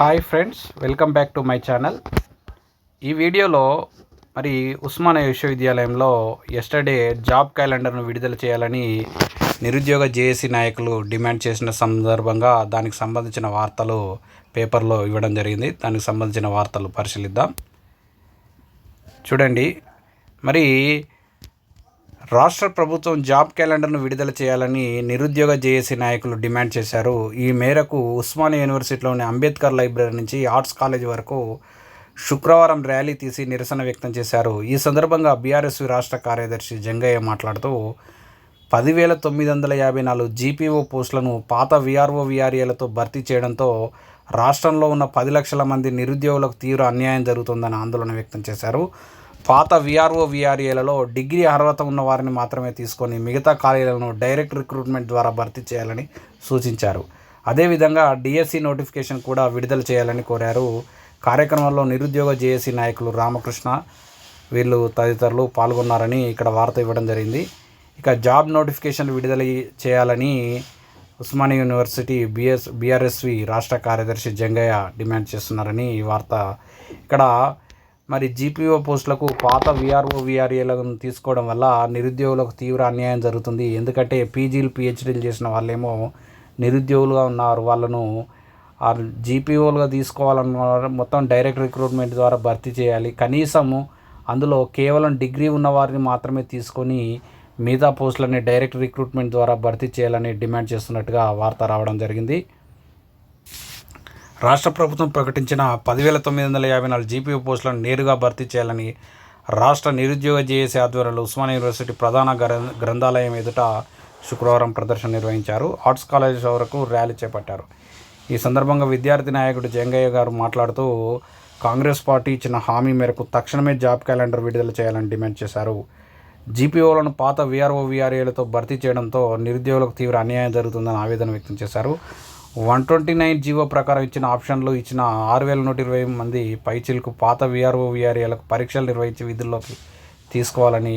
Hi friends welcome back to my channel. ఈ వీడియోలో మరి ఉస్మానియా విశ్వవిద్యాలయంలో ఎస్టర్డే జాబ్ క్యాలెండర్ను విడుదల చేయాలని నిరుద్యోగ జేఏసీ నాయకులు డిమాండ్ చేసిన సందర్భంగా దానికి సంబంధించిన వార్తలు పేపర్లో ఇవ్వడం జరిగింది. దానికి సంబంధించిన వార్తలు పరిశీలిద్దాం. చూడండి. మరి రాష్ట్ర ప్రభుత్వం జాబ్ క్యాలెండర్ను విడుదల చేయాలని నిరుద్యోగ జేఏసీ నాయకులు డిమాండ్ చేశారు. ఈ మేరకు ఉస్మానియా యూనివర్సిటీలోని అంబేద్కర్ లైబ్రరీ నుంచి ఆర్ట్స్ కాలేజ్ వరకు శుక్రవారం ర్యాలీ తీసి నిరసన వ్యక్తం చేశారు. ఈ సందర్భంగా బీఆర్ఎస్ రాష్ట్ర కార్యదర్శి జంగయ్య మాట్లాడుతూ పదివేల తొమ్మిది వందల యాభై నాలుగు జీపీఓ పోస్టులను పాత విఆర్ఓ విఆర్ఏలతో భర్తీ చేయడంతో రాష్ట్రంలో ఉన్న పది లక్షల మంది నిరుద్యోగులకు తీవ్ర అన్యాయం జరుగుతుందని ఆందోళన వ్యక్తం చేశారు. పాత విఆర్ఓ విఆర్ఏలలో డిగ్రీ అర్హత ఉన్న వారిని మాత్రమే తీసుకొని మిగతా ఖాళీలను డైరెక్ట్ రిక్రూట్మెంట్ ద్వారా భర్తీ చేయాలని సూచించారు. అదేవిధంగా డిఎస్సి నోటిఫికేషన్ కూడా విడుదల చేయాలని కోరారు. కార్యక్రమంలో నిరుద్యోగ జేఏసీ నాయకులు రామకృష్ణ వీళ్ళు తదితరులు పాల్గొన్నారని ఇక్కడ వార్త ఇవ్వడం జరిగింది. ఇక జాబ్ నోటిఫికేషన్ విడుదల చేయాలని ఉస్మానియా యూనివర్సిటీ బిఎస్ బీఆర్ఎస్వి రాష్ట్ర కార్యదర్శి జంగయ్య డిమాండ్ చేస్తున్నారని ఈ వార్త ఇక్కడ మరి జీపీఓ పోస్టులకు పాత విఆర్ఓ విఆర్ఏలను తీసుకోవడం వల్ల నిరుద్యోగులకు తీవ్ర అన్యాయం జరుగుతుంది. ఎందుకంటే పీజీలు పిహెచ్డీలు చేసిన వాళ్ళేమో నిరుద్యోగులుగా ఉన్నారు. వాళ్ళను జీపీఓలుగా తీసుకోవాలన్న మొత్తం డైరెక్ట్ రిక్రూట్మెంట్ ద్వారా భర్తీ చేయాలి. కనీసము అందులో కేవలం డిగ్రీ ఉన్న వారిని మాత్రమే తీసుకొని మిగతా పోస్టులని డైరెక్ట్ రిక్రూట్మెంట్ ద్వారా భర్తీ చేయాలని డిమాండ్ చేస్తున్నట్టుగా వార్త రావడం జరిగింది. రాష్ట్ర ప్రభుత్వం ప్రకటించిన పదివేల తొమ్మిది వందల యాభై నాలుగు జీపీఓ పోస్టులను నేరుగా భర్తీ చేయాలని రాష్ట్ర నిరుద్యోగ జేఏసీ ఆధ్వర్యంలో ఉస్మాన్ యూనివర్సిటీ ప్రధాన గ్రంథాలయం ఎదుట శుక్రవారం ప్రదర్శన నిర్వహించారు. ఆర్ట్స్ కాలేజ్ వరకు ర్యాలీ చేపట్టారు. ఈ సందర్భంగా విద్యార్థి నాయకుడు జంగయ్య గారు మాట్లాడుతూ కాంగ్రెస్ పార్టీ ఇచ్చిన హామీ మేరకు తక్షణమే జాబ్ క్యాలెండర్ విడుదల చేయాలని డిమాండ్ చేశారు. జీపీఓలను పాత వీఆర్ఓ వీఆర్ఏలతో భర్తీ చేయడంతో నిరుద్యోగులకు తీవ్ర అన్యాయం జరుగుతుందని ఆవేదన వ్యక్తం చేశారు. వన్ ట్వంటీ నైన్ జీవో ప్రకారం ఇచ్చిన ఆప్షన్లు ఇచ్చిన ఆరు వేల నూట ఇరవై మంది పైచిలకు పాత విఆర్ఓ విఆర్ఏలకు పరీక్షలు నిర్వహించి విధుల్లోకి తీసుకోవాలని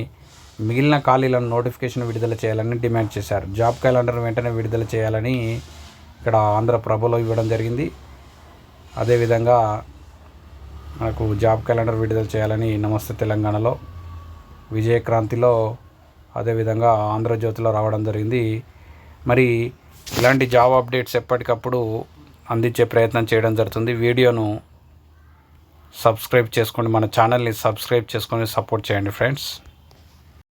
మిగిలిన ఖాళీలను నోటిఫికేషన్ విడుదల చేయాలని డిమాండ్ చేశారు. జాబ్ క్యాలెండర్ వెంటనే విడుదల చేయాలని ఇక్కడ ఆంధ్రప్రభలో ఇవ్వడం జరిగింది. అదేవిధంగా మనకు జాబ్ క్యాలెండర్ విడుదల చేయాలని నమస్తే తెలంగాణలో విజయక్రాంతిలో అదేవిధంగా ఆంధ్రజ్యోతిలో రావడం జరిగింది. మరి ఇలాంటి జాబ్ అప్డేట్స్ ఎప్పటికప్పుడు అందించే ప్రయత్నం చేయడం జరుగుతుంది. వీడియోను సబ్స్క్రైబ్ చేసుకోండి మన ఛానల్ని సబ్స్క్రైబ్ చేసుకొని సపోర్ట్ చేయండి ఫ్రెండ్స్.